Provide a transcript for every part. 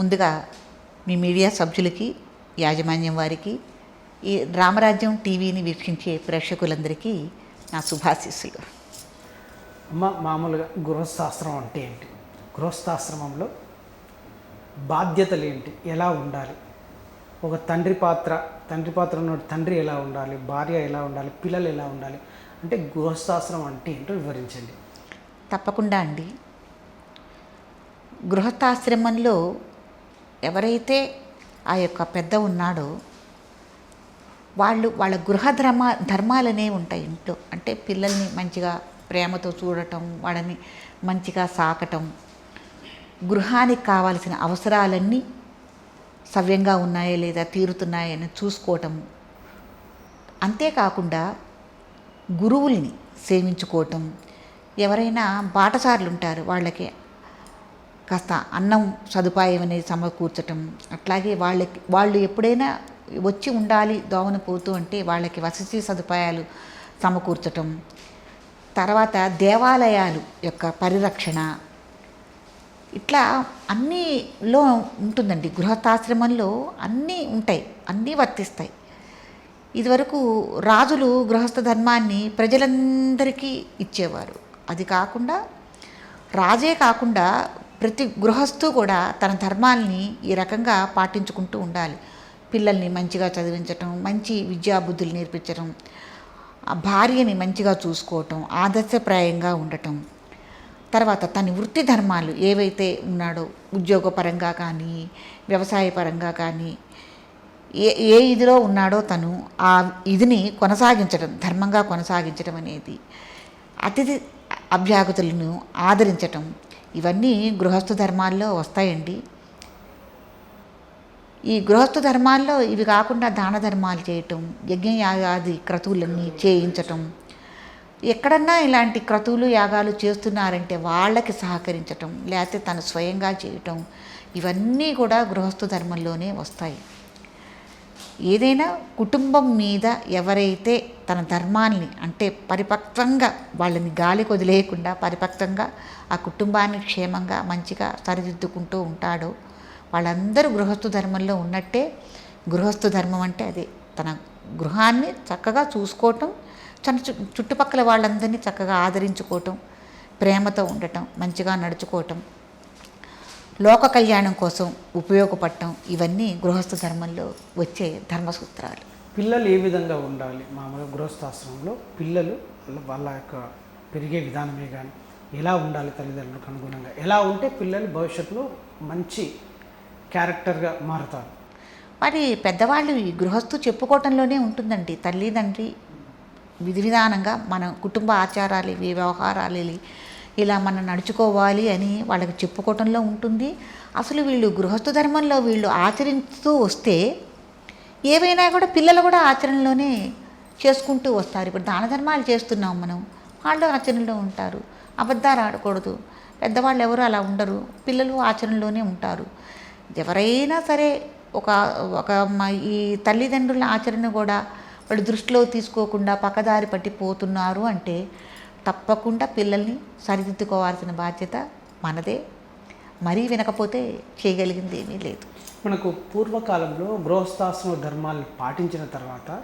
ముందుగా మీ మీడియా సభ్యులకి యాజమాన్యం వారికి ఈ రామరాజ్యం టీవీని వీక్షించే ప్రేక్షకులందరికీ నా శుభాశీస్సులు. అమ్మ మామూలుగా గృహస్థాశ్రమం అంటే ఏంటి? గృహస్థాశ్రమంలో బాధ్యతలు ఏంటి ఎలా ఉండాలి? ఒక తండ్రి పాత్ర తండ్రి పాత్ర ఉన్న తండ్రి ఎలా ఉండాలి? భార్య ఎలా ఉండాలి? పిల్లలు ఎలా ఉండాలి? అంటే గృహస్థాశ్రమం అంటే ఏంటో వివరించండి. తప్పకుండా అండి. గృహస్థాశ్రమంలో ఎవరైతే ఆ యొక్క పెద్ద ఉన్నాడో వాళ్ళు వాళ్ళ గృహ ధర్మ ధర్మాలనే ఉంటాయి ఇంట్లో. అంటే పిల్లల్ని మంచిగా ప్రేమతో చూడటం వాళ్ళని మంచిగా సాకటం గృహానికి కావాల్సిన అవసరాలన్నీ సవ్యంగా ఉన్నాయా లేదా తీరుతున్నాయని చూసుకోవటం. అంతేకాకుండా గురువుల్ని సేవించుకోవటం. ఎవరైనా బాటసార్లు ఉంటారు వాళ్ళకి కాస్త అన్నం సదుపాయం అనేది సమకూర్చటం అట్లాగే వాళ్ళకి వాళ్ళు ఎప్పుడైనా వచ్చి ఉండాలి దోమన పోతూ అంటే వాళ్ళకి వసతి సదుపాయాలు సమకూర్చటం తర్వాత దేవాలయాలు యొక్క పరిరక్షణ ఇట్లా అన్నీలో ఉంటుందండి. గృహస్థాశ్రమంలో అన్నీ ఉంటాయి అన్నీ వర్తిస్తాయి. ఇదివరకు రాజులు గృహస్థ ధర్మాన్ని ప్రజలందరికీ ఇచ్చేవారు. అది కాకుండా రాజే కాకుండా ప్రతి గృహస్థు కూడా తన ధర్మాల్ని ఈ రకంగా పాటించుకుంటూ ఉండాలి. పిల్లల్ని మంచిగా చదివించటం మంచి విద్యాబుద్ధులు నేర్పించడం ఆ భార్యని మంచిగా చూసుకోవటం ఆదర్శప్రాయంగా ఉండటం. తర్వాత తన వృత్తి ధర్మాలు ఏవైతే ఉన్నాడో ఉద్యోగపరంగా కానీ వ్యవసాయపరంగా కానీ ఏ ఏ ఇదిలో ఉన్నాడో తను ఆ ఇదిని కొనసాగించడం ధర్మంగా కొనసాగించడం అనేది అతిథి అభ్యాగతులను ఆదరించటం ఇవన్నీ గృహస్థ ధర్మాల్లో వస్తాయండి. ఈ గృహస్థ ధర్మాల్లో ఇవి కాకుండా దాన ధర్మాలు చేయటం యజ్ఞయాగాది క్రతువులన్నీ చేయించటం ఎక్కడన్నా ఇలాంటి క్రతువులు యాగాలు చేస్తున్నారంటే వాళ్ళకి సహకరించటం లేకపోతే తను స్వయంగా చేయటం ఇవన్నీ కూడా గృహస్థ ధర్మంలోనే వస్తాయి. ఏదైనా కుటుంబం మీద ఎవరైతే తన ధర్మాన్ని అంటే పరిపక్వంగా వాళ్ళని గాలికి వదిలేయకుండా పరిపక్వంగా ఆ కుటుంబాన్ని క్షేమంగా మంచిగా సరిదిద్దుకుంటూ ఉంటాడో వాళ్ళందరూ గృహస్థు ధర్మంలో ఉన్నట్టే గృహస్థు ధర్మం అంటే అదే. తన గృహాన్ని చక్కగా చూసుకోవటం తన చు చుట్టుపక్కల వాళ్ళందరినీ చక్కగా ఆదరించుకోవటం ప్రేమతో ఉండటం మంచిగా నడుచుకోవటం లోక కళ్యాణం కోసం ఉపయోగపడటం ఇవన్నీ గృహస్థ ధర్మంలో వచ్చే ధర్మసూత్రాలు. పిల్లలు ఏ విధంగా ఉండాలి? మామూలుగా గృహస్థాశ్రమంలో పిల్లలు వాళ్ళ- యొక్క పెరిగే విధానమే కానీ ఎలా ఉండాలి తల్లిదండ్రులకు అనుగుణంగా? ఎలా ఉంటే పిల్లలు భవిష్యత్తులో మంచి క్యారెక్టర్గా మారుతారు? మరి పెద్దవాళ్ళు ఈ గృహస్థు చెప్పుకోవటంలోనే ఉంటుందండి. తల్లిదండ్రి విధి విధానంగా మన కుటుంబ ఆచారాలు ఇవి వ్యవహారాలు ఇలా మనం నడుచుకోవాలి అని వాళ్ళకి చెప్పుకోవటంలో ఉంటుంది. అసలు వీళ్ళు గృహస్థు ధర్మంలో వీళ్ళు ఆచరిస్తూ వస్తే ఏవైనా కూడా పిల్లలు కూడా ఆచరణలోనే చేసుకుంటూ వస్తారు. ఇప్పుడు దాన ధర్మాలు చేస్తున్నాం మనం. వాళ్ళు ఆచరణలో ఉంటారు. అబద్ధాలు ఆడకూడదు. పెద్దవాళ్ళు ఎవరు అలా ఉండరు. పిల్లలు ఆచరణలోనే ఉంటారు. ఎవరైనా సరే ఒక ఒక ఈ తల్లిదండ్రుల ఆచరణ కూడా వాళ్ళు దృష్టిలో తీసుకోకుండా పక్కదారి పట్టి పోతున్నారు అంటే తప్పకుండా పిల్లల్ని సరిదిద్దుకోవాల్సిన బాధ్యత మనదే. మరీ వినకపోతే చేయగలిగింది ఏమీ లేదు. మనకు పూర్వకాలంలో గృహస్థాశ్రమ ధర్మాల్ని పాటించిన తర్వాత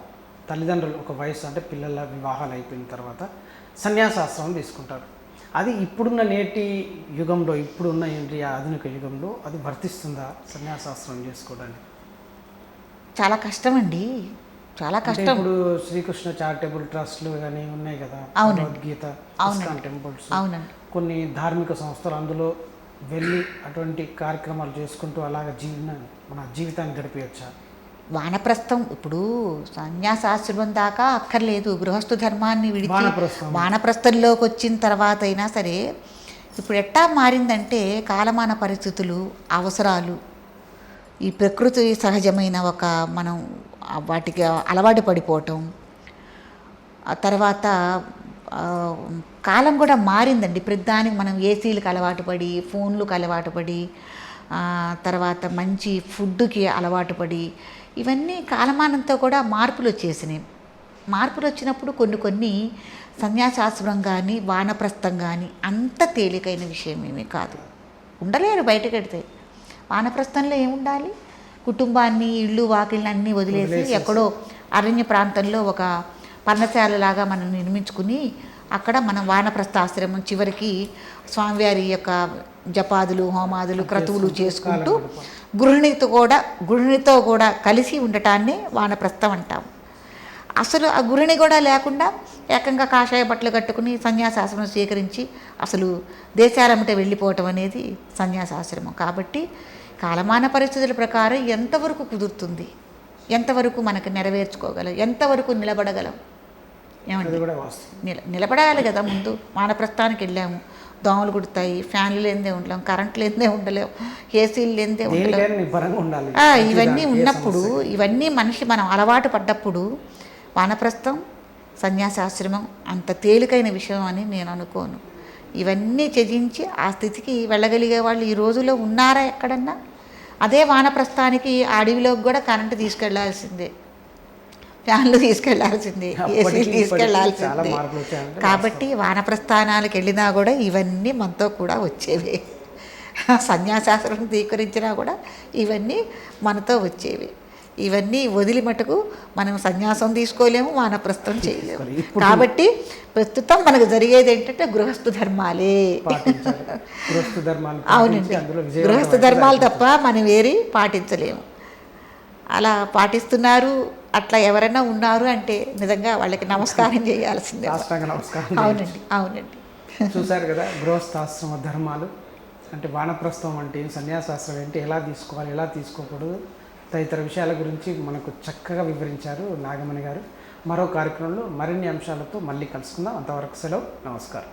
తల్లిదండ్రులు ఒక వయసు అంటే పిల్లల వివాహాలు అయిపోయిన తర్వాత సన్యాసాశ్రమం తీసుకుంటారు. అది ఇప్పుడున్న నేటి యుగంలో ఇప్పుడున్న ఏంటి ఆధునిక యుగంలో అది వర్తిస్తుందా సన్యాసాశ్రమం చేసుకోవడానికి? చాలా కష్టమండి. చాలా కష్టం. ఇప్పుడు శ్రీకృష్ణ చారిటబుల్ ట్రస్ట్లు కానీ ఉన్నాయి కదా. భగవద్గీత టెంపుల్స్ అవునండి. కొన్ని ధార్మిక సంస్థలు అందులో వెళ్ళి అటువంటి కార్యక్రమాలు చేసుకుంటూ అలాగ జీవన మన జీవితాన్ని గడిపేయచ్చా? వానప్రస్థం ఇప్పుడు సన్యాసాశ్రమం దాకా అక్కర్లేదు. గృహస్థు ధర్మాన్ని విడిచి వానప్రస్థం. వానప్రస్థంలోకి వచ్చిన తర్వాత అయినా సరే ఇప్పుడు ఎట్టా మారిందంటే కాలమాన పరిస్థితులు అవసరాలు ఈ ప్రకృతి సహజమైన ఒక మనం వాటికి అలవాటు పడిపోవటం. తర్వాత కాలం కూడా మారిందండి. ప్రతిదానికి మనం ఏసీలకు అలవాటు పడి ఫోన్లకు అలవాటు పడి తర్వాత మంచి ఫుడ్కి అలవాటు పడి ఇవన్నీ కాలమానంతో కూడా మార్పులు వచ్చేసినాయి. మార్పులు వచ్చినప్పుడు కొన్ని కొన్ని సన్యాసాశ్రమం కానీ వానప్రస్థం కానీ అంత తేలికైన విషయం ఏమీ కాదు. ఉండలేరు బయటకెడితే వానప్రస్థంలో ఏముండాలి? కుటుంబాన్ని ఇళ్ళు వాకిళ్ళని అన్నీ వదిలేసి. ఎక్కడో అరణ్య ప్రాంతంలో ఒక పర్ణశాలలాగా మనం నిర్మించుకుని అక్కడ మనం వానప్రస్థ ఆశ్రమం చివరికి స్వామివారి యొక్క జపాదులు హోమాదులు క్రతువులు చేసుకుంటూ. గృహిణితో కూడా గృహిణితో కూడా కలిసి ఉండటాన్ని వానప్రస్థం అంటాం అసలు ఆ గురిని కూడా లేకుండా ఏకంగా కాషాయ బట్టలు కట్టుకుని సన్యాసాశ్రమం స్వీకరించి అసలు దేశాలమ్మట వెళ్ళిపోవటం అనేది సన్యాసాశ్రమం కాబట్టి కాలమాన పరిస్థితుల ప్రకారం ఎంతవరకు కుదురుతుంది? ఎంతవరకు మనకు నెరవేర్చుకోగలం? ఎంతవరకు నిలబడగలం? ఏమండి? వాస్తవం. నిల నిలబడాలి కదా ముందు. వానప్రస్థానికి వెళ్ళాము. దోమలు కుడతాయి ఫ్యాన్లు లేనిదే ఉండలేం కరెంట్ లేనిదే ఉండలేం ఏసీలు లేనిదే ఉండలేం. దేనికైనా నిబ్బరంగా ఉండాలి. ఆ, ప్రతి ఇవన్నీ ఉన్నప్పుడు ఇవన్నీ మనిషి మనం అలవాటు పడ్డప్పుడు వానప్రస్థం సన్యాసాశ్రమం అంత తేలికైన విషయం అని నేను అనుకోను. ఇవన్నీ త్యజించి ఆ స్థితికి వెళ్ళగలిగే వాళ్ళు ఈ రోజుల్లో ఉన్నారా ఎక్కడన్నా? అదే వానప్రస్థానికి అడవిలోకి కూడా కరెంటు తీసుకెళ్ళాల్సిందే. ఫ్యాన్లు తీసుకెళ్ళాల్సిందే. ఏసీలు చాలా తీసుకెళ్ళాల్సిందే. కాబట్టి వానప్రస్థానాలకు వెళ్ళినా కూడా ఇవన్నీ మనతో కూడా వచ్చేవి. సన్యాసాశ్రమం స్వీకరించినా కూడా ఇవన్నీ మనతో వచ్చేవి. ఇవన్నీ వదిలి మటుకు మనం సన్యాసం తీసుకోలేము వానప్రస్థం చేయలేము. కాబట్టి ప్రస్తుతం మనకు జరిగేది ఏంటంటే గృహస్థు ధర్మాలే. అవునండి. గృహస్థ ధర్మాలు. తప్ప మనం వేరి పాటించలేము. అలా పాటిస్తున్నారు అట్లా ఎవరైనా ఉన్నారు అంటే నిజంగా వాళ్ళకి నమస్కారం చేయాల్సిందే. అవునండి అవునండి. చూశారు కదా గృహస్థాశ్రమ ధర్మాలు. అంటే వానప్రస్థం అంటే సన్యాసాశ్రమం ఏంటి ఎలా తీసుకోవాలి ఎలా తీసుకోకూడదు? తదితర విషయాల గురించి మనకు చక్కగా వివరించారు నాగమణి గారు. మరో కార్యక్రమంలో మరిన్ని అంశాలతో మళ్ళీ కలుసుకుందాం. అంతవరకు సెలవు. నమస్కారం.